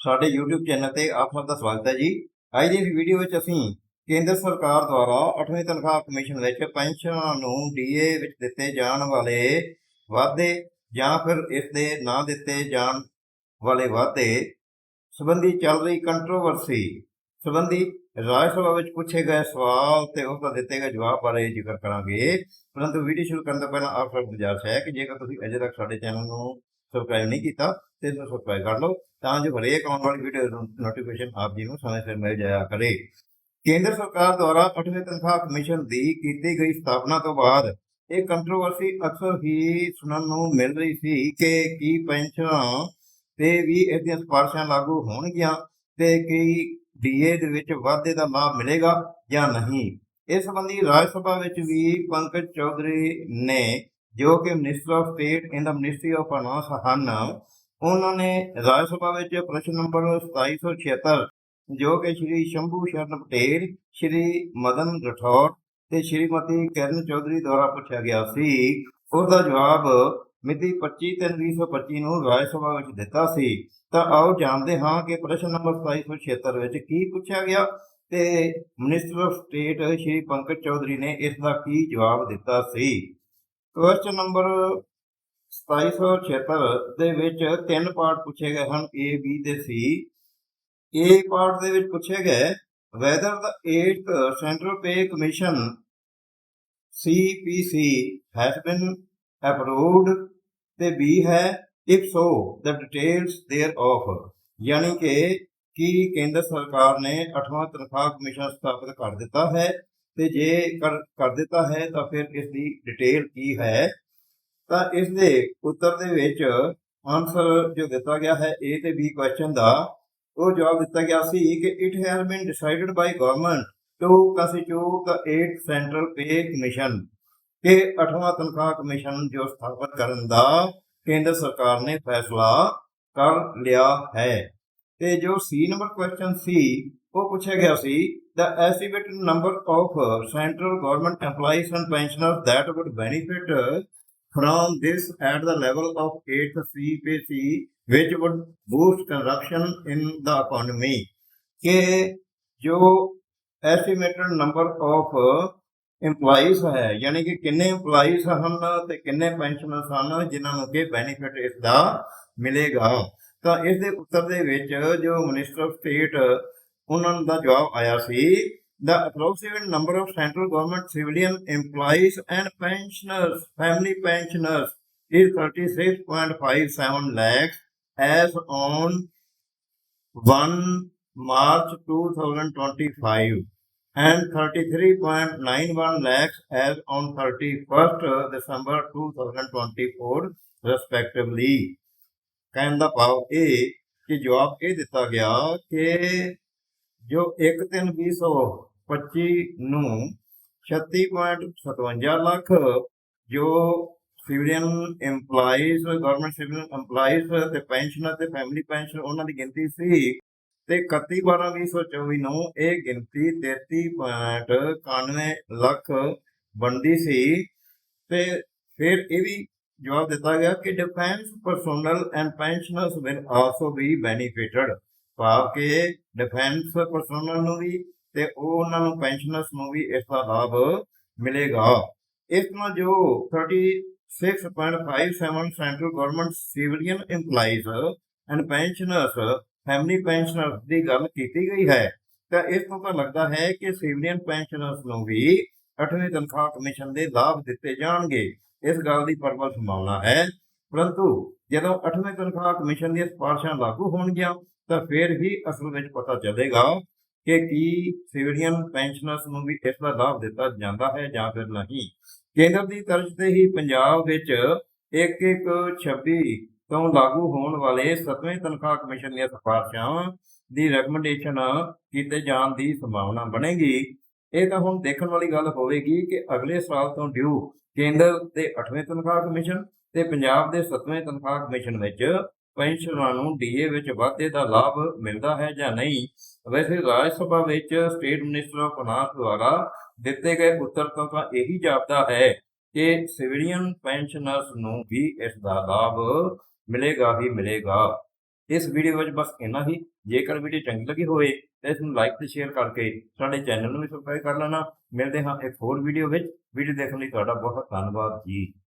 ਸਾਡੇ YouTube channel ਤੇ ਆਪ ਸਭ ਦਾ ਸਵਾਗਤ ਹੈ ਜੀ। ਅੱਜ ਦੀ ਇਸ ਵੀਡੀਓ ਵਿੱਚ ਅਸੀਂ ਕੇਂਦਰ ਸਰਕਾਰ ਦੁਆਰਾ 8ਵੀਂ ਤਨਖਾਹ ਕਮਿਸ਼ਨ ਵਿੱਚ ਪੈਨਸ਼ਨਾਂ ਨੂੰ ਡੀਏ ਵਿੱਚ ਦਿੱਤੇ ਜਾਣ ਵਾਲੇ ਵਾਧੇ ਜਾਂ ਫਿਰ ਇਸ ਦੇ ਨਾ ਦਿੱਤੇ ਜਾਣ ਵਾਲੇ ਵਾਧੇ ਸੰਬੰਧੀ ਚੱਲ ਰਹੀ ਕੰਟਰੋਵਰਸੀ ਸੰਬੰਧੀ ਰਾਜ ਸਭਾ ਵਿੱਚ ਪੁੱਛੇ ਗਏ ਸਵਾਲ ਤੇ ਉਸ ਦਾ ਦਿੱਤੇ ਗਏ ਜਵਾਬ ਬਾਰੇ ਜ਼ਿਕਰ ਕਰਾਂਗੇ। ਪਰੰਤੂ ਵੀਡੀਓ ਸ਼ੁਰੂ ਕਰਨ ਤੋਂ ਪਹਿਲਾਂ ਆਪ ਸਭ ਨੂੰ ਗੁਜ਼ਾਰਿਸ਼ ਹੈ ਕਿ ਜੇਕਰ ਤੁਸੀਂ ਅਜੇ ਤੱਕ ਸਾਡੇ ਚੈਨਲ ਨੂੰ ਸਬਸਕ੍ਰਾਈਬ ਨਹੀਂ ਕੀਤਾ ਤੇ ਨੂੰ ਸਬਸਕ੍ਰਾਈਬ ਕਰ ਲਓ, ਤਾਂ ਜੋ ਹਰੇਕ ਆਉਣ ਵਾਲੀ ਵੀਡੀਓ ਨੋਟੀਫਿਕੇਸ਼ਨ ਆਪ ਜੀ ਨੂੰ ਸਮੇਂ ਸਿਰ ਮਿਲ ਜਾਇਆ ਕਰੇ। ਕੇਂਦਰ ਸਰਕਾਰ ਦੁਆਰਾ 8ਵੇਂ ਤਨਖਾਹ ਕਮਿਸ਼ਨ ਦੀ ਕੀਤੀ ਗਈ ਸਥਾਪਨਾ ਤੋਂ ਬਾਅਦ ਇਹ ਕੰਟਰੋਵਰਸੀ ਅਕਸਰ ਹੀ ਸੁਣਨ ਨੂੰ ਮਿਲ ਰਹੀ ਸੀ ਕਿ ਕੀ ਪੈਨਸ਼ਨਾਂ ਤੇ ਵੀ ਇਸ ਦੀਆਂ ਸਿਫਾਰਸ਼ਾਂ ਲਾਗੂ ਹੋਣਗੀਆਂ ਤੇ ਕੀ ਡੀਏ ਦੇ ਵਿੱਚ ਵਾਧੇ ਦਾ ਲਾਭ ਮਿਲੇਗਾ ਜਾਂ ਨਹੀਂ। ਇਸ ਸੰਬੰਧੀ ਰਾਜ ਸਭਾ ਵਿੱਚ ਵੀ ਪੰਕਜ ਚੌਧਰੀ ਨੇ ਜੋ ਕਿ minister of state in ministry of finance ਹਨ ਉਹਨਾਂ ਨੇ ਰਾਜ ਸਭਾ ਵਿੱਚ ਪ੍ਰਸ਼ਨ ਨੰਬਰ 2776 ਜੋ ਕਿ ਸ਼੍ਰੀ ਸ਼ੰਭੂ ਸ਼ਰਨ ਪਟੇਲ, ਸ਼੍ਰੀ ਮਦਨ ਰਠੌਰ ਤੇ ਸ਼੍ਰੀਮਤੀ ਕਿਰਨ ਚੌਧਰੀ ਦੁਆਰਾ ਪੁੱਛਿਆ ਗਿਆ ਸੀ ਉਸ ਦਾ ਜਵਾਬ ਮਿਤੀ 25/3/2025 ਨੂੰ ਰਾਜ ਸਭਾ ਵਿੱਚ ਦਿੱਤਾ ਸੀ। ਤਾਂ ਆਓ ਜਾਣਦੇ ਹਾਂ ਕਿ ਪ੍ਰਸ਼ਨ ਨੰਬਰ 2776 ਵਿੱਚ ਕੀ ਪੁੱਛਿਆ ਗਿਆ ਤੇ minister of state Shri Pankaj Chaudhary ਨੇ ਇਸ ਦਾ ਕੀ ਜਵਾਬ ਦਿੱਤਾ ਸੀ। ਕੁਐਸਚਨ ਨੰਬਰ 2776 ਦੇ ਵਿੱਚ ਤਿੰਨ ਪਾਰਟ ਪੁੱਛੇ ਗਏ ਹਨ, A, B ਤੇ C A ਪਾਰਟ ਦੇ ਵਿੱਚ ਪੁੱਛੇ ਗਏ, whether the 8th central pay commission CPC has been approved ਤੇ B ਹੈ, if so, the details thereof ਯਾਨੀ ਕਿ ਕੀ ਕੇਂਦਰ ਸਰਕਾਰ ਨੇ 8ਵਾਂ ਤਨਖਾਹ ਕਮਿਸ਼ਨ ਸਥਾਪਿਤ ਕਰ ਦਿੱਤਾ ਹੈ ਤੇ ਜੇ ਕਰ ਕਰ ਦਿੱਤਾ ਹੈ ਤਾਂ ਫਿਰ ਇਸ ਦੀ ਡਿਟੇਲ ਕੀ ਹੈ? ਤਾਂ ਇਸ ਦੇ ਉੱਤਰ ਦੇ ਵਿੱਚ ਆਨਸਰ ਜੋ ਦਿੱਤਾ ਗਿਆ ਹੈ A ਤੇ B ਕੁਐਸਚਨ ਦਾ ਉਹ ਜਵਾਬ ਦਿੱਤਾ ਗਿਆ ਸੀ ਕਿ it has been decided by government to constitute the 8th central pay commission ਕਿ 8ਵਾਂ ਤਨਖਾਹ ਕਮਿਸ਼ਨ ਜੋ ਸਥਾਪਿਤ ਕਰਨ ਦਾ ਕੇਂਦਰ ਸਰਕਾਰ ਨੇ ਫੈਸਲਾ ਕਰ ਲਿਆ ਹੈ। ਤੇ ਜੋ ਸੀ ਨੰਬਰ ਕੁਐਸਚਨ ਸੀ ਉਹ ਪੁੱਛਿਆ ਗਿਆ ਸੀ the estimated number of uh, central government employees and pensioners that would benefit from this at the level of 8th CPC which would boost consumption in the economy ਕਿ ਜੋ estimated number of uh, employees ਹੈ ਯਾਨੀ ਕਿ ਕਿੰਨੇ employees ਹਨ ਤੇ ਕਿੰਨੇ pensioners ਹਨ ਜਿਨ੍ਹਾਂ ਨੂੰ ਕਿ benefit ਇਸ ਦਾ ਮਿਲੇਗਾ ਤਾਂ ਇਸ ਦੇ ਉੱਤਰ ਦੇ ਵਿੱਚ ਜੋ ਮਿਨਿਸਟਰ ਆਫ ਸਟੇਟ ਉਹਨਾਂ ਦਾ ਜਵਾਬ ਆਇਆ ਸੀ the approximate number of central government civilian employees and pensioners family pensioners is 36.57 lakhs as on 1 March 2025 and 33.91 lakhs as on 31st December 2024 respectively ਕਹਿਣ ਦਾ ਭਾਵ ਇਹ ਕਿ ਜਵਾਬ ਇਹ ਦਿੱਤਾ ਗਿਆ ਕਿ ਜੋ 1/3/2025 ਨੂੰ 36.57 ਲੱਖ, ਜੋ civilian EMPLOYEES government civilian EMPLOYEES ਤੇ ਪੈਨਸ਼ਨਰ ਅਤੇ ਫੈਮਿਲੀ ਪੈਨਸ਼ਨ ਉਹਨਾਂ ਦੀ ਗਿਣਤੀ ਸੀ ਤੇ 31/12/2024 ਨੂੰ ਇਹ ਗਿਣਤੀ 33.91 ਲੱਖ ਬਣਦੀ ਸੀ। ਤੇ ਫਿਰ ਇਹ ਵੀ ਜਵਾਬ ਦਿੱਤਾ ਗਿਆ ਕਿ defence personnel and pensioners will also be benefited ਭਾਵ ਕਿ ਡਿਫੈਂਸ ਪਰਸਨਲ ਨੂੰ ਵੀ ਤੇ ਉਹ ਉਹਨਾਂ ਨੂੰ ਪੈਨਸ਼ਨਰਸ ਨੂੰ ਵੀ ਇਸ ਦਾ ਲਾਭ ਮਿਲੇਗਾ। ਇਸ ਨਾਲ ਜੋ 36.57 central government civilian EMPLOYEES and pensioners family pensioners ਦੀ ਗੱਲ ਕੀਤੀ ਗਈ ਹੈ, ਤਾਂ ਇਸ ਤੋਂ ਤਾਂ ਲੱਗਦਾ ਹੈ ਕਿ ਸਿਵਲੀਅਨ ਪੈਨਸ਼ਨਰਸ ਨੂੰ ਵੀ 8ਵੇਂ ਤਨਖਾਹ ਕਮਿਸ਼ਨ ਦੇ ਲਾਭ ਦਿੱਤੇ ਜਾਣਗੇ। ਇਸ ਗੱਲ ਦੀ ਪ੍ਰਬਲ ਸੰਭਾਵਨਾ ਹੈ। ਪਰੰਤੂ ਜਦੋਂ 8ਵੇਂ ਤਨਖਾਹ ਕਮਿਸ਼ਨ ਦੀਆਂ ਸਿਫਾਰਸ਼ਾਂ ਲਾਗੂ ਹੋਣਗੀਆਂ, ਤਾਂ ਫਿਰ ਵੀ ਅਸਲ ਵਿੱਚ ਪਤਾ ਚੱਲੇਗਾ ਕਿ ਕੀ ਸਿਵਲੀਅਨ ਪੈਨਸ਼ਨਰਸ ਨੂੰ ਵੀ ਇਸ ਦਾ ਲਾਭ ਦਿੱਤਾ ਜਾਂਦਾ ਹੈ ਜਾਂ ਫਿਰ ਨਹੀਂ? ਕੇਂਦਰ ਦੀ ਤਰਜ਼ ਤੇ ਹੀ ਪੰਜਾਬ ਵਿੱਚ 1-1-26 ਤੋਂ ਲਾਗੂ ਹੋਣ ਵਾਲੇ 7ਵੇਂ ਤਨਖਾਹ ਕਮਿਸ਼ਨ ਦੀਆਂ ਸਿਫਾਰਸ਼ਾਂ ਦੀ ਰეკਮੈਂਡੇਸ਼ਨ ਕੀਤੇ ਜਾਣ ਦੀ ਸੰਭਾਵਨਾ ਬਣੇਗੀ। ਇਹ ਤਾਂ ਹੁਣ ਦੇਖਣ ਵਾਲੀ ਗੱਲ ਹੋਵੇਗੀ ਕਿ ਅਗਲੇ ਸਾਲ ਤੋਂ ਡਿਊ ਕੇਂਦਰ ਦੇ 8ਵੇਂ ਤਨਖਾਹ ਕਮਿਸ਼ਨ ਤੇ ਪੰਜਾਬ ਦੇ 7ਵੇਂ ਤਨਖਾਹ ਕਮਿਸ਼ਨ ਵਿੱਚ ਪੈਨਸ਼ਨਰਾਂ ਨੂੰ ਡੀਏ ਵਿੱਚ ਵਾਧੇ ਦਾ ਲਾਭ ਮਿਲਦਾ ਹੈ ਜਾਂ ਨਹੀਂ? ਵੈਸੇ ਰਾਜ ਸਭਾ ਵਿੱਚ ਸਟੇਟ ਮਿਨਿਸਟਰ ਆਫ ਫਾਈਨਾਂਸ ਦੁਆਰਾ ਦਿੱਤੇ ਗਏ ਉੱਤਰ ਤੋਂ ਤਾਂ ਇਹੀ ਜਾਪਦਾ ਹੈ ਕਿ ਸਿਵਲੀਅਨ ਪੈਨਸ਼ਨਰਸ ਨੂੰ ਵੀ ਇਸ ਦਾ ਲਾਭ ਮਿਲੇਗਾ ਹੀ ਮਿਲੇਗਾ। ਇਸ ਵੀਡੀਓ ਵਿੱਚ ਬਸ ਇੰਨਾ ਹੀ। ਜੇਕਰ ਵੀਡੀਓ ਚੰਗੀ ਲੱਗੀ ਹੋਵੇ ਤਾਂ ਇਸ ਨੂੰ ਲਾਈਕ ਤੇ ਸ਼ੇਅਰ ਕਰਕੇ ਸਾਡੇ ਚੈਨਲ ਨੂੰ ਵੀ ਸਬਸਕ੍ਰਾਈਬ ਕਰ ਲੈਣਾ। ਮਿਲਦੇ ਹਾਂ ਇੱਕ ਹੋਰ ਵੀਡੀਓ ਵਿੱਚ। ਵੀਡੀਓ ਦੇਖਣ ਲਈ ਤੁਹਾਡਾ ਬਹੁਤ ਧੰਨਵਾਦ ਜੀ।